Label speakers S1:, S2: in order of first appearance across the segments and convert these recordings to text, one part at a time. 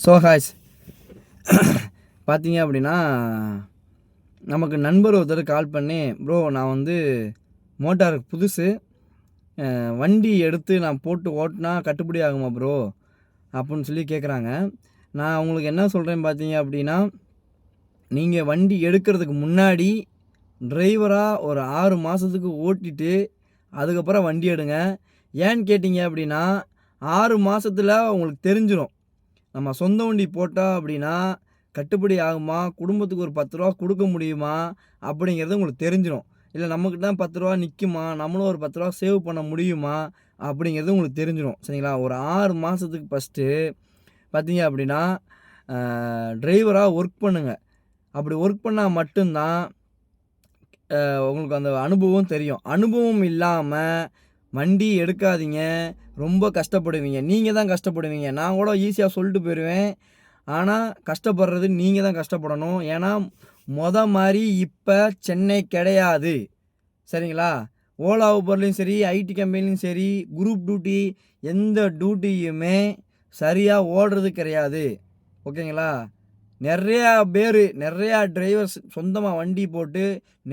S1: So ஹாய்ஸ் பார்த்தீங்க அப்படின்னா நமக்கு நண்பர் ஒருத்தர் கால் பண்ணி ப்ரோ நான் வந்து மோட்டாருக்கு புதுசு வண்டி எடுத்து நான் போட்டு ஓட்டினா கட்டுப்படி ஆகுமா ப்ரோ அப்படின்னு சொல்லி கேட்குறாங்க நான் அவங்களுக்கு என்ன சொல்கிறேன் பார்த்தீங்க அப்படின்னா நீங்கள் வண்டி எடுக்கிறதுக்கு முன்னாடி டிரைவராக ஒரு ஆறு மாதத்துக்கு ஓட்டிட்டு அதுக்கப்புறம் வண்டி எடுங்க. ஏன்னு கேட்டிங்க அப்படின்னா ஆறு மாதத்தில் உங்களுக்கு தெரிஞ்சிடும் நம்ம சொந்த வண்டி போட்டோம் அப்படின்னா கட்டுப்படி ஆகுமா? குடும்பத்துக்கு ஒரு பத்து ரூபா கொடுக்க முடியுமா? அப்படிங்கிறது உங்களுக்கு தெரிஞ்சிடும் இல்லை நம்மக்கிட்ட தான் பத்து ரூபா நிற்குமா நம்மளும் ஒரு பத்து ரூபா சேவ் பண்ண முடியுமா? அப்படிங்கிறது உங்களுக்கு தெரிஞ்சிடும் சரிங்களா? ஒரு ஆறு மாதத்துக்கு ஃபஸ்ட்டு பார்த்தீங்க அப்படின்னா டிரைவராக ஒர்க் பண்ணுங்கள் அப்படி ஒர்க் பண்ணால் மட்டும்தான் உங்களுக்கு அந்த அனுபவம் தெரியும். அனுபவம் இல்லாமல் வண்டி எடுக்காதீங்க. ரொம்ப கஷ்டப்படுவீங்க. நீங்கள் தான் கஷ்டப்படுவீங்க. நான் கூட ஈஸியாக சொல்லிட்டு போயிடுவேன் ஆனால் கஷ்டப்படுறது நீங்கள் தான் கஷ்டப்படணும். ஏன்னா மொத மாதிரி இப்போ சென்னை கிடையாது. சரிங்களா? ஓலா ஊபர்லேயும் சரி ஐடி கம்பெனிலையும் சரி குரூப் டியூட்டி எந்த டியூட்டியுமே சரியாக ஓடுறது கிடையாது. ஓகேங்களா? நிறையா பேர் நிறையா டிரைவர்ஸ் சொந்தமாக வண்டி போட்டு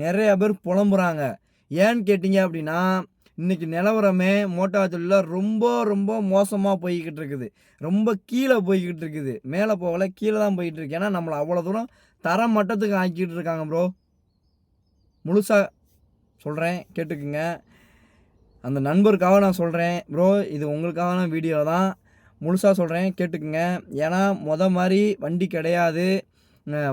S1: நிறையா பேர் புலம்புறாங்க. ஏன்னு கேட்டிங்க அப்படின்னா இன்றைக்கி நிலவரமே மோட்டார் தொழிலில் ரொம்ப ரொம்ப மோசமாக போய்கிட்டு இருக்குது. ரொம்ப கீழே போய்கிட்டு இருக்குது. மேலே போகல கீழே தான் போய்கிட்டு இருக்கு. ஏன்னா நம்மளை அவ்வளோ தூரம் தர மட்டத்துக்கு ஆக்கிட்டு இருக்காங்க ப்ரோ முழுசாக சொல்கிறேன் கேட்டுக்குங்க. அந்த நண்பருக்காக நான் சொல்கிறேன் ப்ரோ இது உங்களுக்கான வீடியோ தான். முழுசாக சொல்கிறேன் கேட்டுக்குங்க. ஏன்னா மொதல் மாதிரி வண்டி கிடையாது.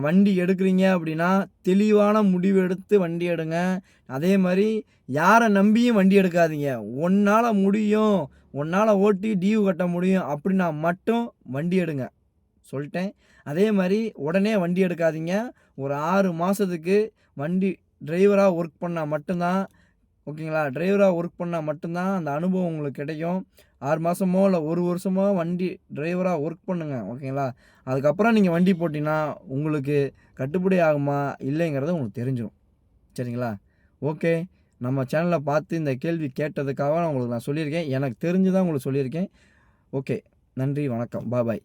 S1: வண்டி எடுக்கிறீங்க அப்படின்னா தெளிவான முடிவு எடுத்து வண்டி எடுங்க. அதே மாதிரி யாரை நம்பியும் வண்டி எடுக்காதீங்க. ஒன்னால் முடியும். ஒன்னால் ஓட்டி டியூ கட்ட முடியும் அப்படின்னா மட்டும் வண்டி எடுங்க. சொல்லிட்டேன். அதே மாதிரி உடனே வண்டி எடுக்காதீங்க. ஒரு ஆறு மாதத்துக்கு வண்டி டிரைவராக ஒர்க் பண்ணால் மட்டும்தான் ஓகேங்களா? டிரைவராக ஒர்க் பண்ணால் மட்டும்தான் அந்த அனுபவம் உங்களுக்கு கிடைக்கும். ஆறு மாதமோ இல்லை ஒரு வருஷமோ வண்டி டிரைவராக ஒர்க் பண்ணுங்கள் ஓகேங்களா? அதுக்கப்புறம் நீங்கள் வண்டி போட்டிங்கன்னா உங்களுக்கு கட்டுப்படி ஆகுமா இல்லைங்கிறது உங்களுக்கு தெரிஞ்சிடும் சரிங்களா? ஓகே. நம்ம சேனலை பார்த்து இந்த கேள்வி கேட்டதுக்காக நான் உங்களுக்கு நான் சொல்லியிருக்கேன். எனக்கு தெரிஞ்சு தான் உங்களுக்கு சொல்லியிருக்கேன். ஓகே. நன்றி வணக்கம். பாய்